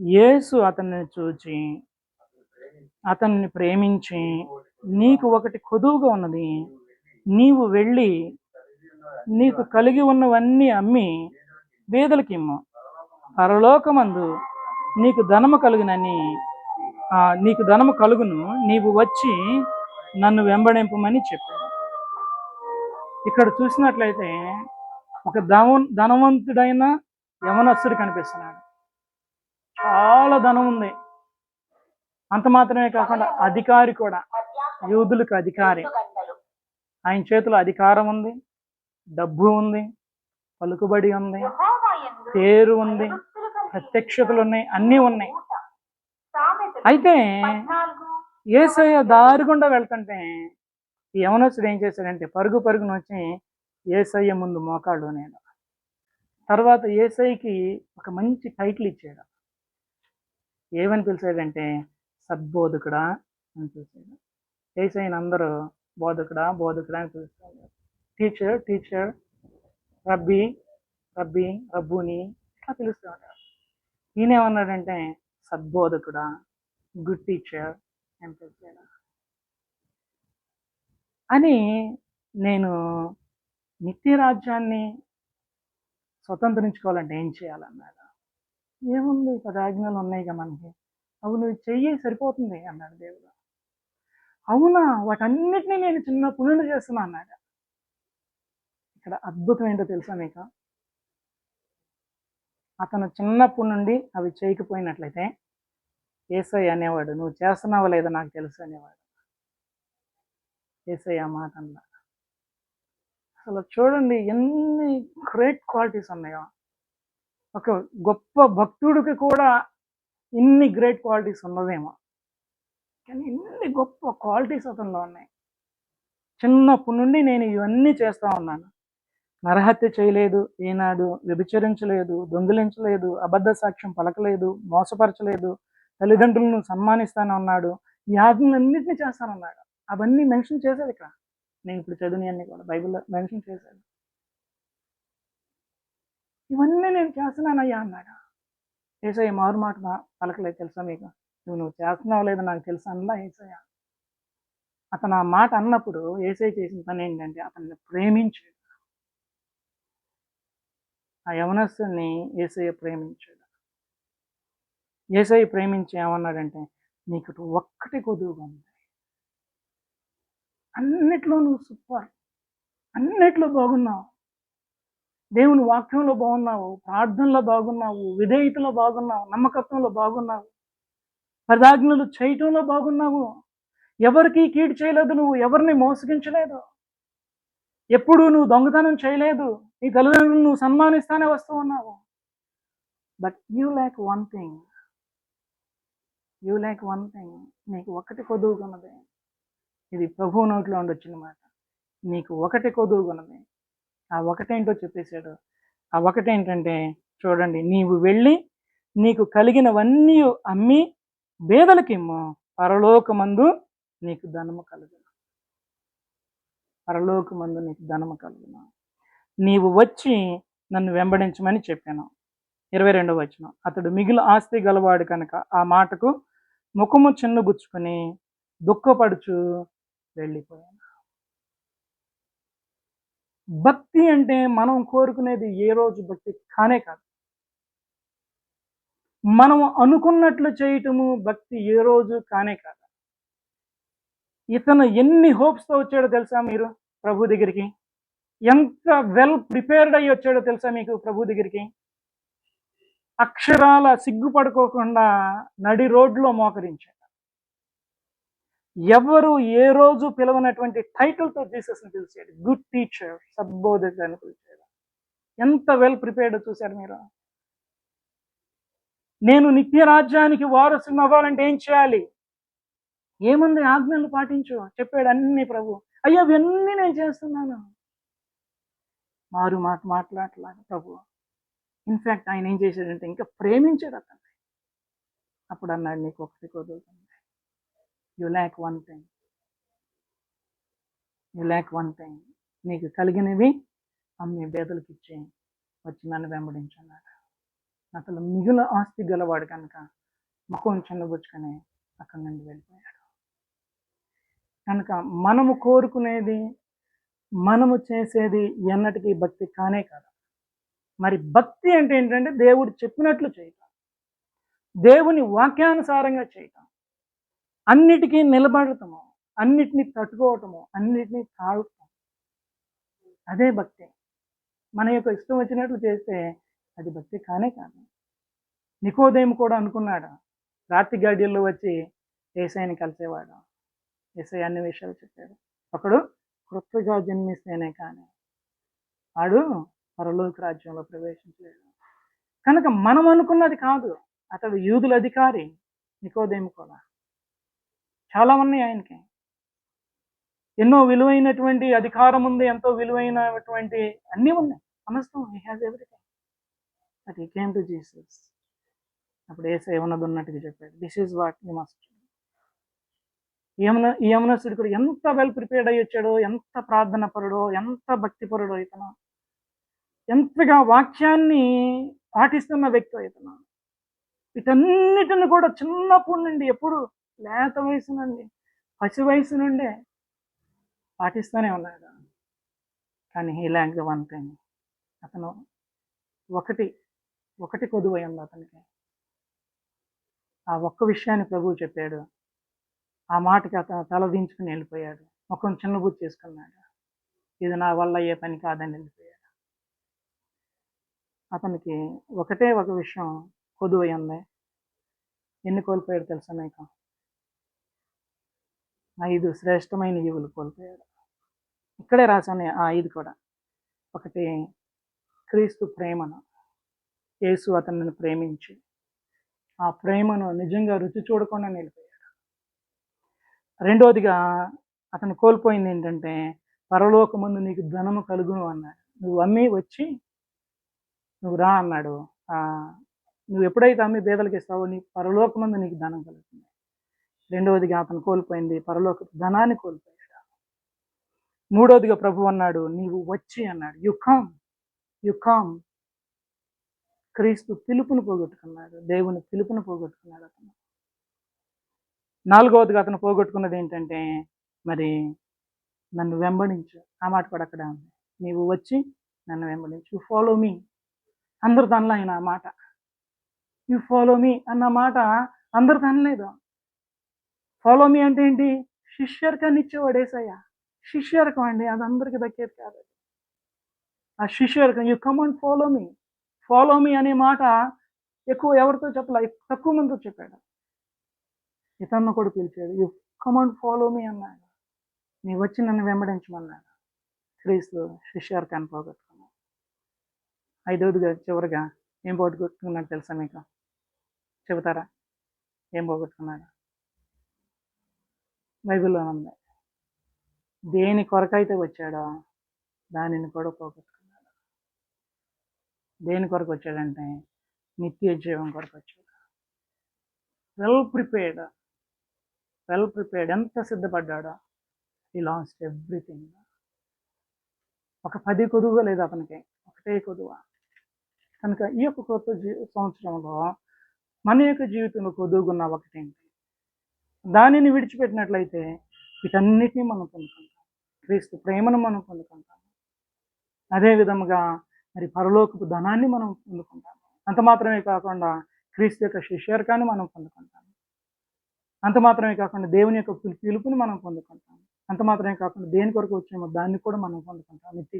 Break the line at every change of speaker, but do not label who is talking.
యేసు అతన్ని చూచి అతన్ని ప్రేమించి నీకు ఒకటి కొదువుగా ఉన్నది. నీవు వెళ్ళి నీకు కలిగి ఉన్నవన్నీ అమ్మి వేదలకి ఇమ్ము. పరలోకమందు నీకు ధనము కలుగునని ఆ, నీకు ధనము కలుగును. నీవు వచ్చి నన్ను వెంబడింపమని చెప్పాను ఇక్కడ చూసినట్లయితే ఒక ధన ధనవంతుడైన యవనస్తుడు కనిపిస్తున్నాడు. చాలా ధనం ఉంది. అంత మాత్రమే కాకుండా అధికారి కూడా యూదులకు అధికారి. ఆయన చేతిలో అధికారం ఉంది డబ్బు ఉంది పలుకుబడి ఉంది పేరు ఉంది ప్రత్యక్షతలు ఉన్నాయి అన్నీ ఉన్నాయి. అయితే ఏసయ్య దారి గుండా వెళ్తుంటే ఈ ఏం చేశాడంటే పరుగు పరుగును వచ్చి ఏసయ్య ముందు మోకాళ్ళు నేను తర్వాత ఏసైకి ఒక మంచి టైటిల్ ఇచ్చాడు. ఏమని పిలిచాడంటే సద్బోధకుడా అని పిలిచాడు ఏసైని అందరూ బోధకుడా బోధకుడా అని పిలుస్తారు. టీచర్ టీచర్ రబ్బీ రబ్బీ రబ్బుని ఇట్లా పిలుస్తూ ఉంటారు ఈయన ఏమన్నాడంటే సద్బోధకుడా గుడ్ టీచర్ అని పిలిచాడు. అని నేను నిత్య రాజ్యాన్ని స్వతంత్రించుకోవాలంటే ఏం చేయాలన్నాడు? ఏముంది? పది ఆజ్ఞలు ఉన్నాయిగా మనకి. అవి నువ్వు చెయ్యి సరిపోతుంది అన్నాడు దేవుడు. అవునా? వాటన్నిటినీ నేను చిన్న పుణ్యులు చేస్తున్నా అన్నాడు. ఇక్కడ అద్భుతం ఏంటో తెలుసా మీకు? అతను చిన్నప్పటి నుండి అవి చేయకపోయినట్లయితే ఏసై అనేవాడు నువ్వు చేస్తున్నావా లేదో నాకు తెలుసు అనేవాడు. ఏసై ఆ మాట అన్నా అసలు చూడండి ఎన్ని గ్రేట్ క్వాలిటీస్ ఉన్నాయో. ఒక గొప్ప భక్తుడికి కూడా ఇన్ని గ్రేట్ క్వాలిటీస్ ఉన్నదేమో. కానీ ఇన్ని గొప్ప క్వాలిటీస్ అతనిలో ఉన్నాయి. చిన్నప్పటి నుండి నేను ఇవన్నీ చేస్తా ఉన్నాను. నరహత్య చేయలేదు ఏనాడు వ్యభిచరించలేదు దొంగిలించలేదు అబద్ధ సాక్ష్యం పలకలేదు మోసపరచలేదు తల్లిదండ్రులను సన్మానిస్తాను అన్నాడు. ఈ ఆజ్ఞలన్నింటినీ చేస్తానన్నాడు. అవన్నీ మెన్షన్ చేశాడు ఇక్కడ. నేను ఇప్పుడు చదివినవన్నీ కూడా బైబిల్లో మెన్షన్ చేశాడు ఇవన్నీ నేను చేస్తున్నానయ్యా అన్నాడు. ఏసయ్య మారు మాట పలకలేదు తెలుసా మీకు? నువ్వు నువ్వు చేస్తున్నావు లేదో నాకు తెలుసు అన్నా ఏసయ్య? అతను ఆ మాట అన్నప్పుడు ఏసై చేసిన పని ఏంటంటే అతన్ని ప్రేమించాడు. ఆ యవనస్తుని ఏసయ్య ప్రేమించాడు. ఏసై ప్రేమించి ఏమన్నాడంటే నీకు ఒక్కటి కొద్దుగా ఉంది అన్నిట్లో నువ్వు సూపర్. అన్నిట్లో బాగున్నావు. దేవుని వాక్యంలో బాగున్నావు ప్రార్థనలో బాగున్నావు విధేయతలో బాగున్నావు నమ్మకత్వంలో బాగున్నావు పరిదాజ్ఞలు చేయటంలో బాగున్నావు. ఎవరికి కీడు చేయలేదు నువ్వు ఎవరిని మోసగించలేదు. ఎప్పుడు నువ్వు దొంగతనం చేయలేదు నీ తల్లిదండ్రులు నువ్వు సన్మానిస్తానే వస్తూ ఉన్నావు. But you like one thing you like one thing నీకు ఒకటి కొదువుకున్నది. ఇది ప్రభు నోట్లో ఉండొచ్చిన మాట. నీకు ఒకటి కొదువుకున్నది. ఆ ఒకటేంటో చెప్పేశాడు. ఆ ఒకటేంటంటే చూడండి నీవు వెళ్ళి నీకు కలిగినవన్నీ అమ్మి బేదలకిమ్ము పరలోకమందు నీకు ధనము కలుగును. పరలోకమందు నీకు ధనము కలుగును. నీవు వచ్చి నన్ను వెంబడించమని చెప్పాను. ఇరవై రెండవ వచ్చిన అతడు మిగిలి ఆస్తి గలవాడు కనుక ఆ మాటకు ముఖము చిన్నగుచ్చుకొని దుఃఖపడుచు వెళ్ళిపోయాను. భక్తి అంటే మనం కోరుకునేది ఏ రోజు భక్తి కానే కాదు. మనం అనుకున్నట్లు చేయటము భక్తి ఏ రోజు కానే కాదు. ఇతను ఎన్ని హోప్స్తో వచ్చాడో తెలుసా మీరు ప్రభు దగ్గరికి? ఎంత వెల్ ప్రిపేర్డ్ అయ్యి వచ్చాడో తెలుసా మీకు ప్రభు దగ్గరికి? అక్షరాల సిగ్గుపడుకోకుండా నడి రోడ్లో మోకరించాడు. ఎవరు ఏ రోజు పిలవనటువంటి టైటిల్తో జీసస్ని పిలిచాడు గుడ్ టీచర్ సద్బోధక అని పిలిచాడు ఎంత వెల్ ప్రిపేర్డ్ చూశారు మీరు? నేను నిత్య రాజ్యానికి వారసుని అవ్వాలంటే ఏం చేయాలి? ఏముంది? ఆజ్ఞలు పాటించు. చెప్పాడు అన్ని ప్రభు. అయ్యా అవన్నీ నేను చేస్తున్నాను. మారు మాట మాట్లాడలాగా ప్రభు. ఇన్ఫ్యాక్ట్ ఆయన ఏం చేశాడంటే ఇంకా ప్రేమించాడు అతన్ని. అప్పుడు అన్నాడు నీకు ఒకటి కుదురుతుంది. You lack one thing you lack one thing నీకు కలిగినవి అమ్మి బేదలకు ఇచ్చి వచ్చి నన్ను వెంబడించన్నాడు. అతను మిగుల ఆస్తి గలవాడు కనుక ముఖం చిన్నబుచ్చుకొని అక్కడి నుండి వెళ్ళిపోయాడు. కనుక మనము కోరుకునేది మనము చేసేది ఎన్నటికీ భక్తి కానే కాదు. మరి భక్తి అంటే ఏంటంటే దేవుడు చెప్పినట్లు చేయటం. దేవుని వాక్యానుసారంగా చేయటం. అన్నిటికీ నిలబడటము అన్నిటినీ తట్టుకోవటము అన్నిటినీ తాళటం అదే భక్తి. మన యొక్క ఇష్టం వచ్చినట్లు చేస్తే అది భక్తి కానే కాదు. నికోదయం కూడా అనుకున్నాడు. రాత్రి గాడియల్లో వచ్చి ఏసైని కలిసేవాడు. ఏసై అన్ని విషయాలు చెప్పాడు. ఒకడు కృతగా జన్మిస్తేనే కానీ వాడు పరలోక రాజ్యంలో ప్రవేశించలేడు కనుక మనం అనుకున్నది కాదు. అతడు యూదుల అధికారి నికోదయం కూడా. చాలా ఉన్నాయి ఆయనకి. ఎన్నో విలువైనటువంటి అధికారం ఉంది ఎంతో విలువైనటువంటి అన్నీ ఉన్నాయి. సమస్తం he has everything but he came to Jesus అప్పుడు ఏసై ఉన్నది ఉన్నట్టుగా చెప్పాడు this is what you must ఈ యమునస్తుడు కూడా ఎంత వెల్ ప్రిపేర్డ్ అయ్యి వచ్చాడో ఎంత ప్రార్థన పరుడో ఎంత భక్తి పరుడో ఇతను. ఎంతగా వాక్యాన్ని పాటిస్తున్న వ్యక్తి ఇతను. వీటన్నిటిని కూడా చిన్నప్పటి నుండి ఎప్పుడు లేత వయసు నుండి పసి వయసు నుండే పాటిస్తూనే ఉన్నాడు. కానీ he lack the one thing. అతను ఒకటి ఒకటి కొదువై ఉంది అతనికి. ఆ ఒక్క విషయాన్ని ప్రభువు చెప్పాడు. ఆ మాటకి అతను తల దించుకుని వెళ్ళిపోయాడు. ముఖం చిన్నబుద్ధి చేసుకున్నాడు. ఇది నా వల్ల అయ్యే పని కాదని వెళ్ళిపోయాడు. అతనికి ఒకటే ఒక విషయం కొదువై ఉంది. ఎన్ని కోల్పోయాడు తెలుసా మీకు? ఐదు శ్రేష్టమైన జీవులు కోల్పోయాడు. ఇక్కడే రాశాను ఆ ఐదు కూడా. ఒకటి క్రీస్తు ప్రేమను. యేసు అతనిని ప్రేమించి. ఆ ప్రేమను నిజంగా రుచి చూడకుండా నిలిపోయాడు రెండోదిగా అతను కోల్పోయింది ఏంటంటే పరలోకముందు నీకు ధనము కలుగును అన్నాడు. నువ్వు అమ్మి వచ్చి నువ్వు రా అన్నాడు. నువ్వు ఎప్పుడైతే అమ్మి బేదలకు ఇస్తావో నీ పరలోకమందు నీకు ధనం కలుగుతుంది. రెండవదిగా అతను కోల్పోయింది. పరలోక ధనాన్ని కోల్పోయాడు. మూడవదిగా ప్రభు అన్నాడు నీవు వచ్చి అన్నాడు. యు కమ్ యు కమ్ క్రీస్తు పిలుపును పోగొట్టుకున్నాడు. దేవుని పిలుపును పోగొట్టుకున్నాడు అతను. నాలుగవదిగా అతను పోగొట్టుకున్నది ఏంటంటే మరి నన్ను వెంబడించు. ఆ మాట కూడా అక్కడ ఉంది. నీవు వచ్చి నన్ను వెంబడించు. ఫాలో మీ అందరు దానిలో ఆయన ఆ మాట. యు ఫాలో మీ అన్న మాట అందరు తనలేదు ఫాలో మీ అంటే ఏంటి? శిష్యర్కాన్ని ఇచ్చేవాడు శిష్యర్కం అండి అది అందరికీ దక్కేది కాదు. ఆ శిష్యర్కం you come and follow me follow me అనే మాట ఎక్కువ ఎవరితో చెప్పలే? తక్కువ మందితో చెప్పాడు. ఇతన్ను కూడా పిలిచాడు you come and follow me అన్నాడు. నీ వచ్చి నన్ను వెంబడించమన్నాడు. క్రీస్తు శిష్యర్కాన్ని పోగొట్టుకున్నాడు. ఐదవదిగా చివరిగా ఏం పోగొట్టుకున్నాడు తెలుసా మీకు? చెబుతారా? ఏం పోగొట్టుకున్నాడు? బైబిల్లో ఉంది. దేని కొరకైతే వచ్చాడో దానిని కూడా పోగొట్టుకున్నాడు. దేని కొరకు వచ్చాడంటే నిత్య జీవం కొరకు వచ్చాడు. వెల్ ప్రిపేర్డ్ వెల్ ప్రిపేర్డ్ ఎంత సిద్ధపడ్డాడో. ఈ లాస్ట్ ఎవ్రీథింగ్ ఒక పది కొదువ లేదు అతనికి. ఒకటే కొదువ. కనుక ఈ యొక్క కొత్త జీ సంవత్సరంలో మన యొక్క జీవితంలో కొదువుకున్న ఒకటేంటి? దానిని విడిచిపెట్టినట్లయితే వీటన్నిటిని మనం పొందుకుంటాం. క్రీస్తు ప్రేమను మనం పొందుకుంటాం. అదే విధముగా మరి పరలోకపు ధనాన్ని మనం పొందుకుంటాం. అంత మాత్రమే కాకుండా క్రీస్తు యొక్క శిష్యర్కాన్ని మనం పొందుకుంటాము అంత మాత్రమే కాకుండా దేవుని యొక్క పిలుపుని మనం పొందుకుంటాం. అంత మాత్రమే కాకుండా దేని కొరకు వచ్చామో దాన్ని కూడా మనం పొందుకుంటాం. నిత్య